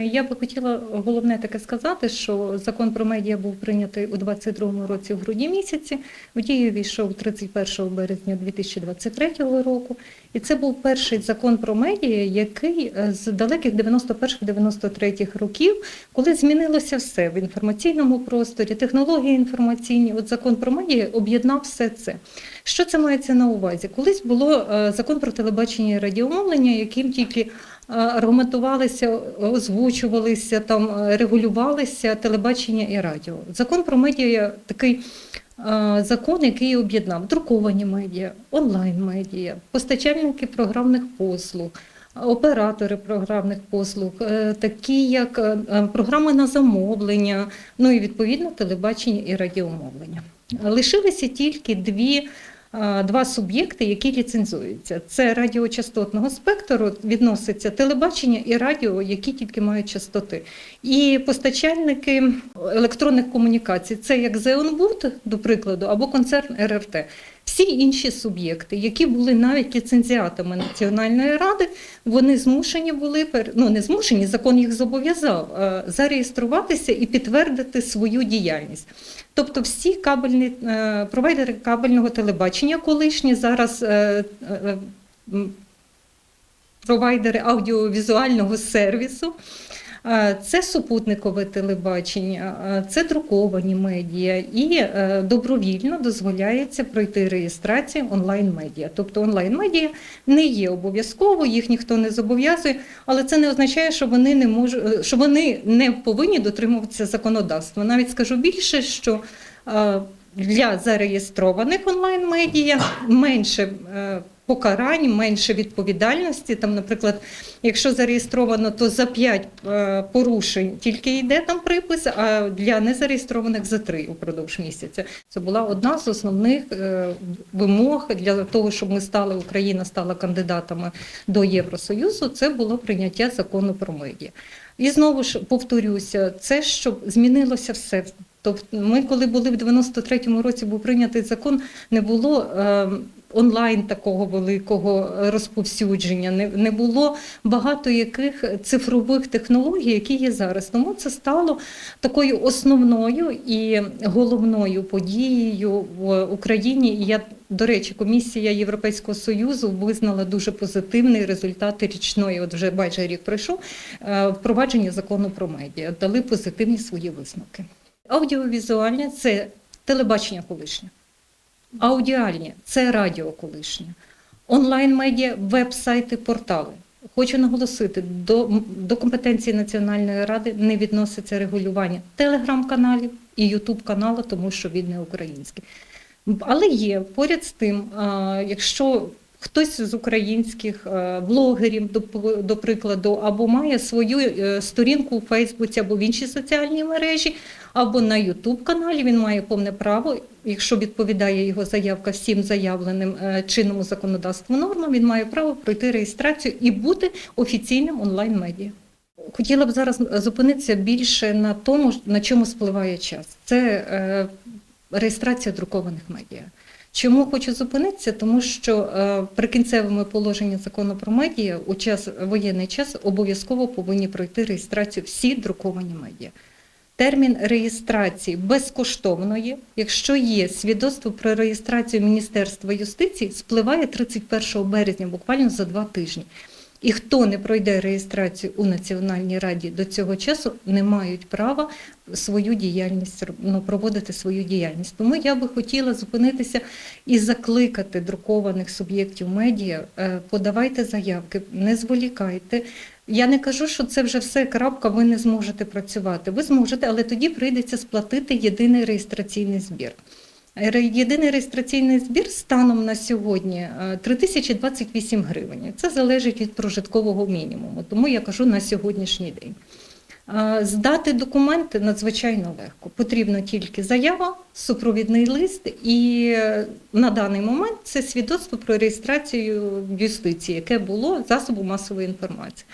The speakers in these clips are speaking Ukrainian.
Я би хотіла головне таке сказати, що закон про медіа був прийнятий у 22-му році в грудні місяці. В дію війшов 31 березня 2023 року. І це був перший закон про медіа, який е, з далеких 91-93 років, коли змінилося все в інформаційному просторі, технології інформаційні. От закон про медіа об'єднав все це. Що це мається на увазі? Колись було е, закон про телебачення і радіомовлення, яким тільки аргументувалися, озвучувалися, там е, регулювалися телебачення і радіо. Закон про медіа такий е, закон, який об'єднав друковані медіа, онлайн-медіа, постачальники програмних послуг. Оператори програмних послуг, е, такі як е, е, програми на замовлення, ну і відповідно телебачення і радіомовлення. Лишилися тільки дві два суб'єкти, які ліцензуються. Це радіочастотного спектру відноситься телебачення і радіо, які тільки мають частоти. І постачальники електронних комунікацій, це як Зеонбуд, до прикладу, або концерн РРТ. Всі інші суб'єкти, які були навіть ліцензіатами Національної ради, вони змушені були ну не змушені, закон їх зобов'язав е, зареєструватися і підтвердити свою діяльність. Тобто, всі кабельні е, провайдери кабельного телебачення, колишні зараз е, провайдери аудіовізуального сервісу. Е, Це супутникове телебачення, е, це друковані медіа, і е, добровільно дозволяється пройти реєстрацію онлайн-медіа. Тобто онлайн-медіа не є обов'язково, їх ніхто не зобов'язує, але це не означає, що вони не можуть, що вони не повинні дотримуватися законодавства. Навіть скажу більше, що е, для зареєстрованих онлайн-медіа менше е, покарань, менше відповідальності. Там, наприклад, якщо зареєстровано, то за 5 порушень тільки йде там припис, а для незареєстрованих за 3 упродовж місяця. Це була одна з основних е, вимог для того, щоб ми стали, Україна стала кандидатами до Євросоюзу. Це було прийняття закону про медіа. І знову ж повторюся, це щоб змінилося все. Тобто, ми, коли були в 93-му році, був прийнятий закон, не було е, онлайн такого великого розповсюдження, не, не було багато яких цифрових технологій, які є зараз. Тому це стало такою основною і головною подією в Україні. І я, до речі, комісія Європейського союзу визнала дуже позитивний результат річної. От вже майже рік пройшов е, впровадження закону про медіа, дали позитивні свої висновки. Аудіовізуальне це телебачення колишнє. Аудіальні це радіо колишнє. Онлайн-медіа, веб-сайти, портали. Хочу наголосити, до, до компетенції Національної ради не відноситься регулювання телеграм-каналів і ютуб-каналу, тому що він не український. Але є поряд з тим, якщо хтось з українських блогерів, до, до прикладу, або має свою е, сторінку у Фейсбуці або в іншій соціальній мережі, або на Ютуб каналі він має повне право, якщо відповідає його заявка всім заявленим е, чинному законодавству нормам, він має право пройти реєстрацію і бути офіційним онлайн-медіа. Хотіла б зараз зупинитися більше на тому, на чому спливає час. Це е, реєстрація друкованих медіа. Чому хочу зупинитися? Тому що е, прикінцевими положення закону про медіа у час воєнний час обов'язково повинні пройти реєстрацію всі друковані медіа. Термін реєстрації безкоштовної, якщо є свідоцтво про реєстрацію Міністерства юстиції, спливає 31 березня, буквально за два тижні. І хто не пройде реєстрацію у Національній раді до цього часу, не мають права свою діяльність ну, проводити свою діяльність. Тому я би хотіла зупинитися і закликати друкованих суб'єктів медіа, е, подавайте заявки, не зволікайте. Я не кажу, що це вже все крапка, ви не зможете працювати. Ви зможете, але тоді прийдеться сплатити єдиний реєстраційний збір. Єдиний реєстраційний збір станом на сьогодні е, 3028 гривень. Це залежить від прожиткового мінімуму, тому я кажу на сьогоднішній день. Е, Здати документи надзвичайно легко. Потрібно тільки заява, супровідний лист, і е, на даний момент це свідоцтво про реєстрацію в юстиції, яке було засобом масової інформації.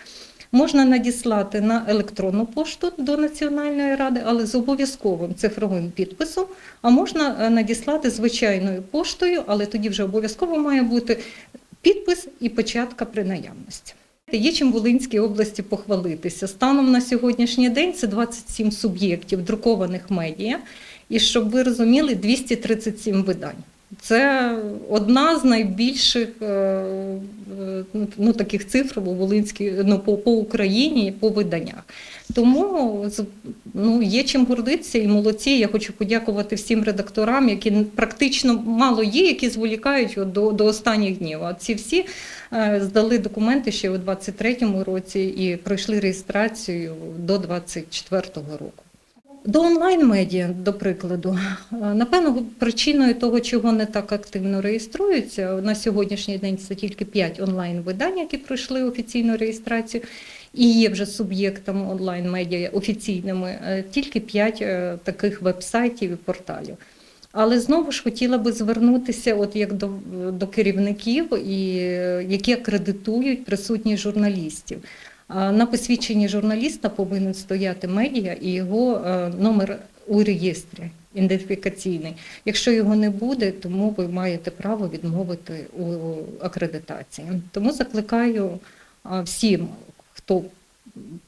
Можна надіслати на електронну пошту до Національної ради, але з обов'язковим цифровим підписом, а можна е, надіслати звичайною поштою, але тоді вже обов'язково має бути підпис і печатка при наявності. Є чим Волинській області похвалитися. Станом на сьогоднішній день це 27 суб'єктів друкованих медіа, і щоб ви розуміли, 237 видань. Це одна з найбільших е, е, ну, таких цифр у Волинській ну, по, по Україні по виданнях. Тому ну, є чим гордитися і молодці. Я хочу подякувати всім редакторам, які практично мало є, які зволікають до, до останніх днів. А ці всі е, здали документи ще у 23-му році і пройшли реєстрацію до 24-го року. До онлайн-медіа, до прикладу, е, напевно, причиною того, чого не так активно реєструються, на сьогоднішній день це тільки 5 онлайн-видань, які пройшли офіційну реєстрацію, і є вже суб'єктами онлайн-медіа офіційними, е, тільки 5 таких веб-сайтів і порталів. Але знову ж хотіла би звернутися, от як до, до керівників, і, е, які акредитують присутність журналістів. На посвідченні журналіста повинен стояти медіа і його е, номер у реєстрі ідентифікаційний. Якщо його не буде, тому ви маєте право відмовити у акредитації. Тому закликаю всім, хто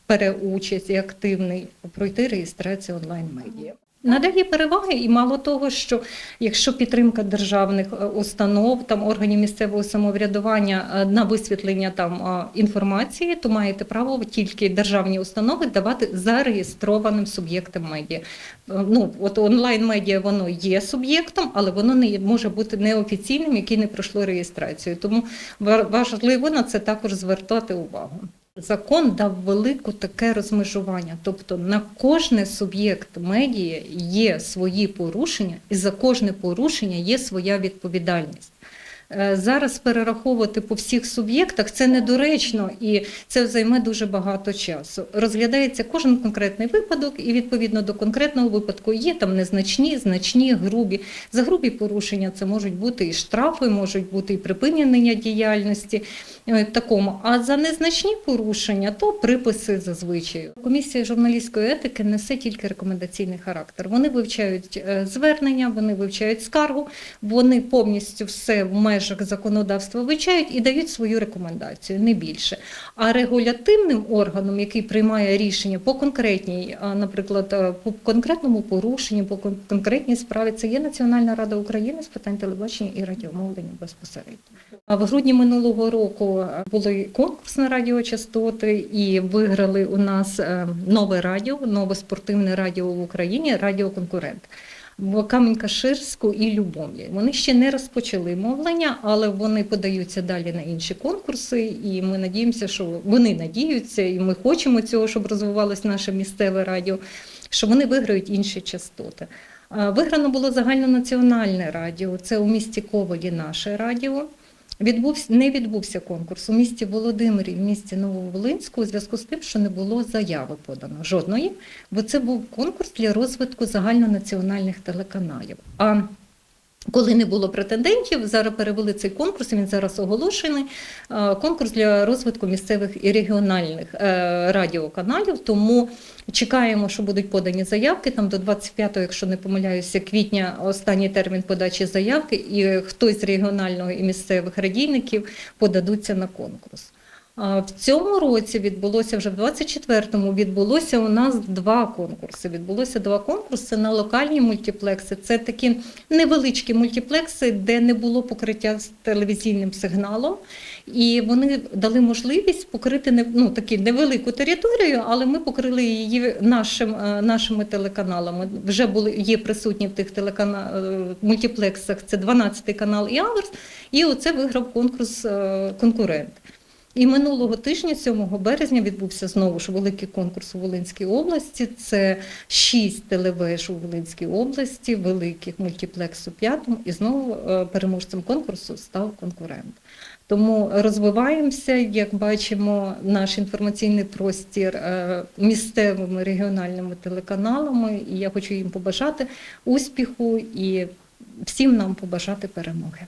бере участь і активний, пройти реєстрацію онлайн-медіа. Надає переваги, і мало того, що якщо підтримка державних е, установ, там органів місцевого самоврядування е, на висвітлення там е, інформації, то маєте право тільки державні установи давати зареєстрованим суб'єктам медіа. Ну от онлайн медіа воно є суб'єктом, але воно не може бути неофіційним, який не пройшло реєстрацію. Тому важливо на це також звертати увагу. Закон дав велике таке розмежування, тобто на кожний суб'єкт медіа є свої порушення, і за кожне порушення є своя відповідальність. Е, Зараз перераховувати по всіх суб'єктах це недоречно і це займе дуже багато часу. Розглядається кожен конкретний випадок, і відповідно до конкретного випадку є там незначні, значні, грубі. За грубі порушення це можуть бути і штрафи, можуть бути і припинення діяльності е, такому. А за незначні порушення то приписи зазвичай. Комісія журналістської етики несе тільки рекомендаційний характер. Вони вивчають е, звернення, вони вивчають скаргу, вони повністю все в межах законодавства вивчають і дають свою рекомендацію, не більше. А регулятивним органом, який приймає рішення по конкретній, наприклад, е, по конкретному порушенню, по конкретній справі, це є Національна рада України з питань телебачення і радіомовлення безпосередньо. А в грудні минулого року е, були конкурс на радіочастоти і виграли у нас е, нове радіо, нове спортивне радіо в Україні, радіоконкурент. Камінь-Каширську і Любомлі. Вони ще не розпочали мовлення, але вони подаються далі на інші конкурси, і ми надіємося, що вони надіються, і ми хочемо цього, щоб розвивалось наше місцеве радіо, що вони виграють інші частоти. Виграно було загальнонаціональне радіо. Це у місті Ковалі наше радіо. Відбувся не відбувся конкурс у місті Володимирі, в місті Нововолинську, у зв'язку з тим, що не було заяви подано жодної, бо це був конкурс для розвитку загальнонаціональних телеканалів. А коли не було претендентів, зараз перевели цей конкурс. Він зараз оголошений. е, Конкурс для розвитку місцевих і регіональних е, радіоканалів. Тому чекаємо, що будуть подані заявки. Там до 25, якщо не помиляюся, квітня останній термін подачі заявки, і хтось з регіонального і місцевих радійників подадуться на конкурс. В цьому році відбулося вже в 24-му відбулося у нас два конкурси. Відбулося два конкурси на локальні мультиплекси. Це такі невеличкі мультиплекси, де не було покриття з телевізійним сигналом. І вони дали можливість покрити ну, такі невелику територію, але ми покрили її нашим, е, нашими телеканалами. Вже були є присутні в тих телекана... е, мультиплексах. Це 12 канал і Аверс. І оце виграв конкурс е, конкурент. І минулого тижня, 7 березня, відбувся знову ж великий конкурс у Волинській області. Це шість телевеж у Волинській області, великих мультиплекс у п'ятому, і знову е, переможцем конкурсу став конкурент. Тому розвиваємося, як бачимо, наш інформаційний простір е, місцевими регіональними телеканалами. І я хочу їм побажати успіху і всім нам побажати перемоги.